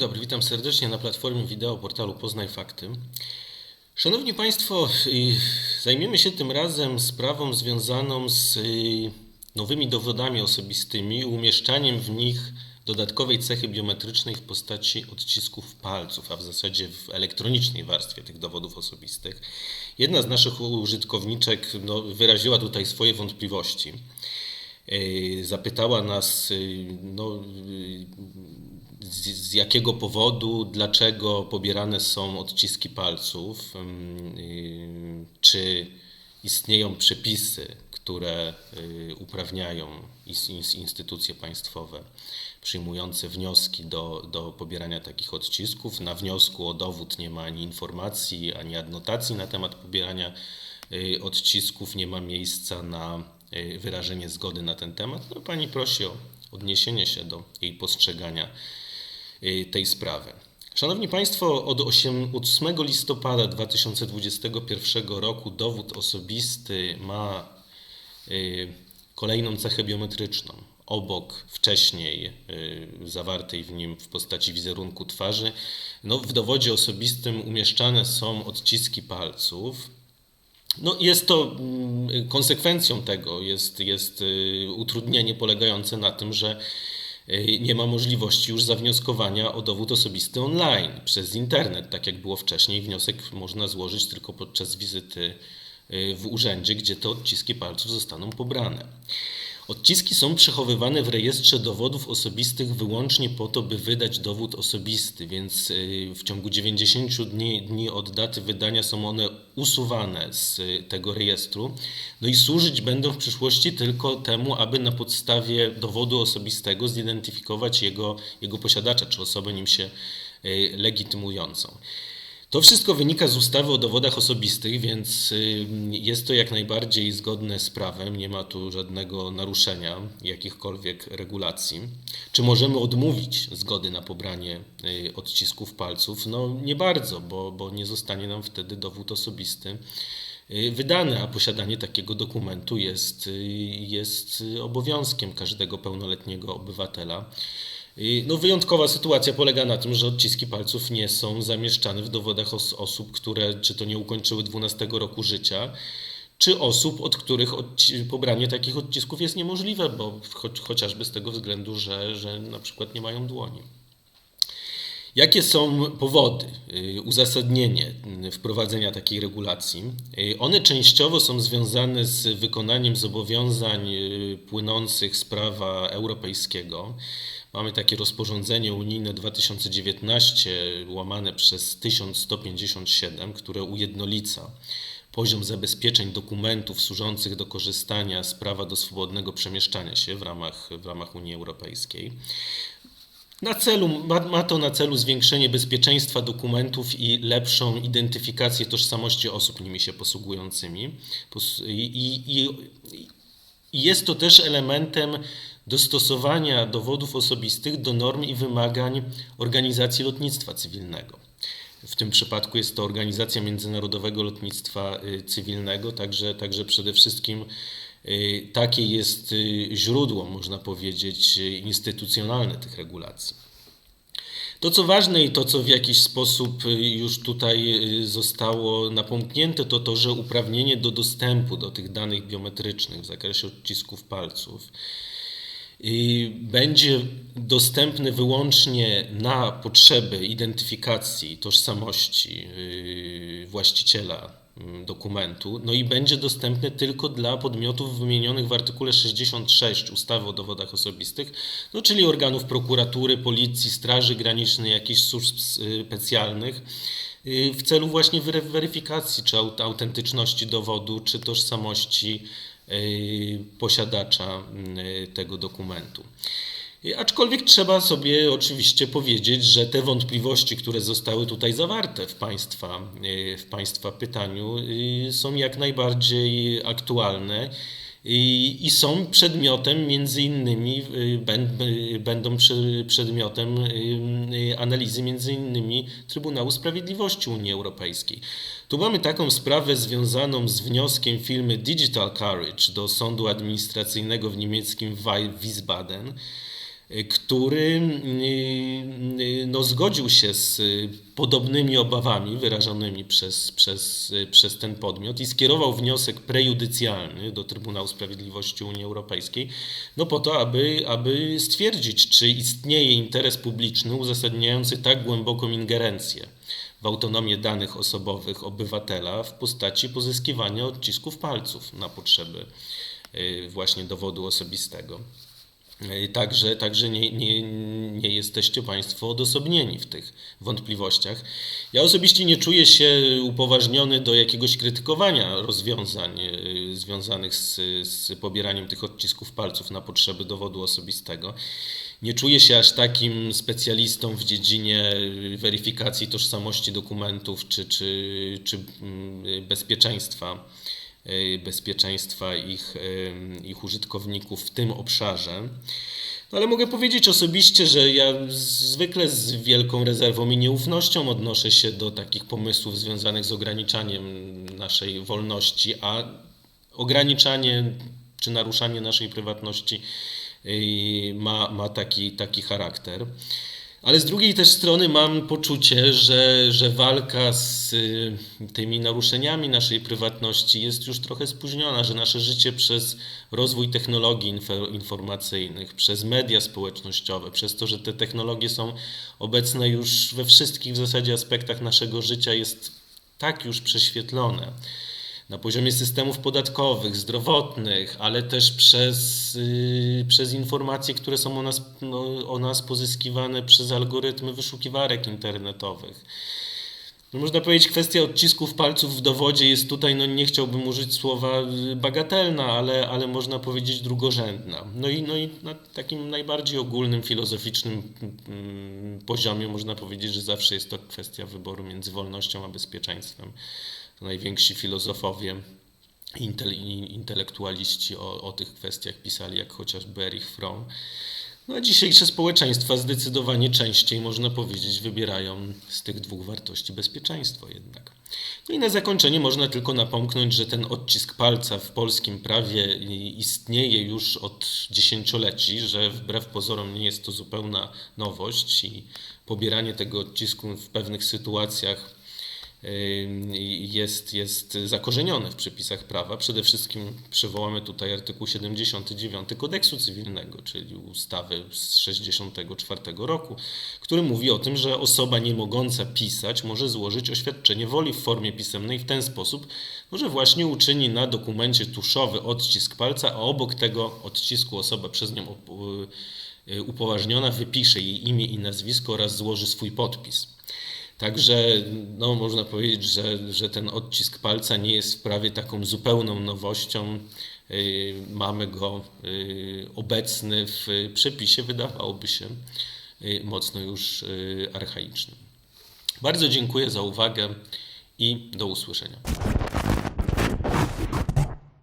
dobry, witam serdecznie na platformie wideo portalu Poznaj Fakty. Szanowni Państwo, y, zajmiemy się tym razem sprawą związaną z y, nowymi dowodami osobistymi umieszczaniem w nich dodatkowej cechy biometrycznej w postaci odcisków palców, a w zasadzie w elektronicznej warstwie tych dowodów osobistych. Jedna z naszych użytkowniczek no, wyraziła tutaj swoje wątpliwości. Y, zapytała nas, no, z, z, jakiego powodu, dlaczego pobierane są odciski palców, y, czy istnieją przepisy, które y, uprawniają instytucje państwowe przyjmujące wnioski do, do pobierania takich odcisków. Na wniosku o dowód nie ma ani informacji, ani adnotacji na temat pobierania y, odcisków, nie ma miejsca na wyrażenie zgody na ten temat. No, pani prosi o odniesienie się do jej postrzegania Y, tej sprawy. Szanowni Państwo, od 8, 8 listopada 2021 roku dowód osobisty ma y, kolejną cechę biometryczną. Obok wcześniej y, zawartej w nim w postaci wizerunku twarzy, no, w dowodzie osobistym umieszczane są odciski palców. No, jest to mm, konsekwencją tego, jest, jest utrudnienie polegające na tym, że nie ma możliwości już zawnioskowania o dowód osobisty online przez internet, tak jak było wcześniej. Wniosek można złożyć tylko podczas wizyty e, w urzędzie, gdzie te odciski palców zostaną pobrane. Odciski są przechowywane w rejestrze dowodów osobistych wyłącznie po to, by wydać dowód osobisty, więc y, w ciągu 90 dni, dni od daty wydania są one usuwane z tego rejestru. No i służyć będą w przyszłości tylko temu, aby na podstawie dowodu osobistego zidentyfikować jego, jego posiadacza czy osobę nim się y, legitymującą. To wszystko wynika z ustawy o dowodach osobistych, więc y, jest to jak najbardziej zgodne z prawem, nie ma tu żadnego naruszenia jakichkolwiek regulacji. Czy możemy odmówić zgody na pobranie y, odcisków palców? No nie bardzo, bo, bo nie zostanie nam wtedy dowód osobisty y, wydany, a posiadanie takiego dokumentu jest, jest obowiązkiem każdego pełnoletniego obywatela. No, wyjątkowa sytuacja polega na tym, że odciski palców nie są zamieszczane w dowodach os osób, które czy to nie ukończyły 12 roku życia, czy osób, od których pobranie takich odcisków jest niemożliwe, bo cho chociażby z tego względu, że, że na przykład nie mają dłoni. Jakie są powody, y, uzasadnienie wprowadzenia takiej regulacji? Y, one częściowo są związane z wykonaniem zobowiązań y, płynących z prawa europejskiego. Mamy takie rozporządzenie unijne 2019 łamane przez 1157, które ujednolica poziom zabezpieczeń dokumentów służących do korzystania z prawa do swobodnego przemieszczania się w ramach, w ramach Unii Europejskiej. Na celu, ma, ma, to na celu zwiększenie bezpieczeństwa dokumentów i lepszą identyfikację tożsamości osób nimi się posługującymi. I, i, i jest to też elementem dostosowania dowodów osobistych do norm i wymagań organizacji lotnictwa cywilnego. W tym przypadku jest to Organizacja Międzynarodowego Lotnictwa y, Cywilnego, także, także przede wszystkim y, takie jest y, źródło, można powiedzieć, instytucjonalne tych regulacji. To, co ważne i to, co w jakiś sposób już tutaj zostało napomknięte, to to, że uprawnienie do dostępu do tych danych biometrycznych w zakresie odcisków palców będzie dostępny wyłącznie na potrzeby identyfikacji tożsamości y, właściciela mm, dokumentu, no i będzie dostępny tylko dla podmiotów wymienionych w artykule 66 ustawy o dowodach osobistych, no czyli organów prokuratury, policji, straży granicznej, jakichś służb y, specjalnych y, w celu właśnie weryfikacji czy autentyczności dowodu, czy tożsamości posiadacza y, tego dokumentu. Aczkolwiek trzeba sobie oczywiście powiedzieć, że te wątpliwości, które zostały tutaj zawarte w Państwa, y, w państwa pytaniu, są jak najbardziej aktualne i, i są przedmiotem, między innymi, będą przedmiotem analizy między innymi Trybunału Sprawiedliwości Unii Europejskiej. Tu mamy taką sprawę związaną z wnioskiem firmy Digital Courage do sądu administracyjnego w niemieckim Wiesbaden. Który y, no, zgodził się z y, podobnymi obawami wyrażonymi przez, przez, y, przez ten podmiot i skierował wniosek prejudycjalny do Trybunału Sprawiedliwości Unii Europejskiej, no po to, aby, aby stwierdzić, czy istnieje interes publiczny uzasadniający tak głęboką ingerencję w autonomię danych osobowych obywatela w postaci pozyskiwania odcisków palców na potrzeby właśnie dowodu osobistego. Także, także nie, nie, nie jesteście Państwo odosobnieni w tych wątpliwościach. Ja osobiście nie czuję się upoważniony do jakiegoś krytykowania rozwiązań y, związanych z, z pobieraniem tych odcisków palców na potrzeby dowodu osobistego. Nie czuję się aż takim specjalistą w dziedzinie weryfikacji tożsamości dokumentów czy, czy, czy mm, bezpieczeństwa y, bezpieczeństwa ich, y, ich użytkowników w tym obszarze. No ale mogę powiedzieć osobiście, że ja zwykle z wielką rezerwą i nieufnością odnoszę się do takich pomysłów związanych z ograniczaniem naszej wolności, a ograniczanie czy naruszanie naszej prywatności y, ma, ma taki, taki charakter. Ale z drugiej też strony mam poczucie, że, że walka z y, tymi naruszeniami naszej prywatności jest już trochę spóźniona, że nasze życie przez rozwój technologii info- informacyjnych, przez media społecznościowe, przez to, że te technologie są obecne już we wszystkich w zasadzie aspektach naszego życia, jest tak już prześwietlone na poziomie systemów podatkowych, zdrowotnych, ale też przez, yy, przez informacje, które są o nas, no, o nas pozyskiwane przez algorytmy wyszukiwarek internetowych. No, można powiedzieć, kwestia odcisków palców w dowodzie jest tutaj, no nie chciałbym użyć słowa y, bagatelna, ale, ale można powiedzieć drugorzędna. No i, no i na takim najbardziej ogólnym, filozoficznym mm, poziomie można powiedzieć, że zawsze jest to kwestia wyboru między wolnością a bezpieczeństwem. Najwięksi filozofowie, intel, intelektualiści o, o tych kwestiach pisali, jak chociażby Erich Fromm. No a dzisiejsze społeczeństwa zdecydowanie częściej, można powiedzieć, wybierają z tych dwóch wartości bezpieczeństwo jednak. No i na zakończenie można tylko napomknąć, że ten odcisk palca w polskim prawie istnieje już od dziesięcioleci, że wbrew pozorom nie jest to zupełna nowość i pobieranie tego odcisku w pewnych sytuacjach jest, jest zakorzenione w przepisach prawa. Przede wszystkim przywołamy tutaj artykuł 79 kodeksu cywilnego, czyli ustawy z 64 roku, który mówi o tym, że osoba nie mogąca pisać może złożyć oświadczenie woli w formie pisemnej w ten sposób, że właśnie uczyni na dokumencie tuszowy odcisk palca, a obok tego odcisku osoba przez nią y, upoważniona wypisze jej imię i nazwisko oraz złoży swój podpis. Także no, można powiedzieć, że, że ten odcisk palca nie jest prawie taką zupełną nowością. Yy, Mamy go yy, obecny w przepisie, wydawałoby się, yy, mocno już archaicznym. Bardzo dziękuję za uwagę i do usłyszenia.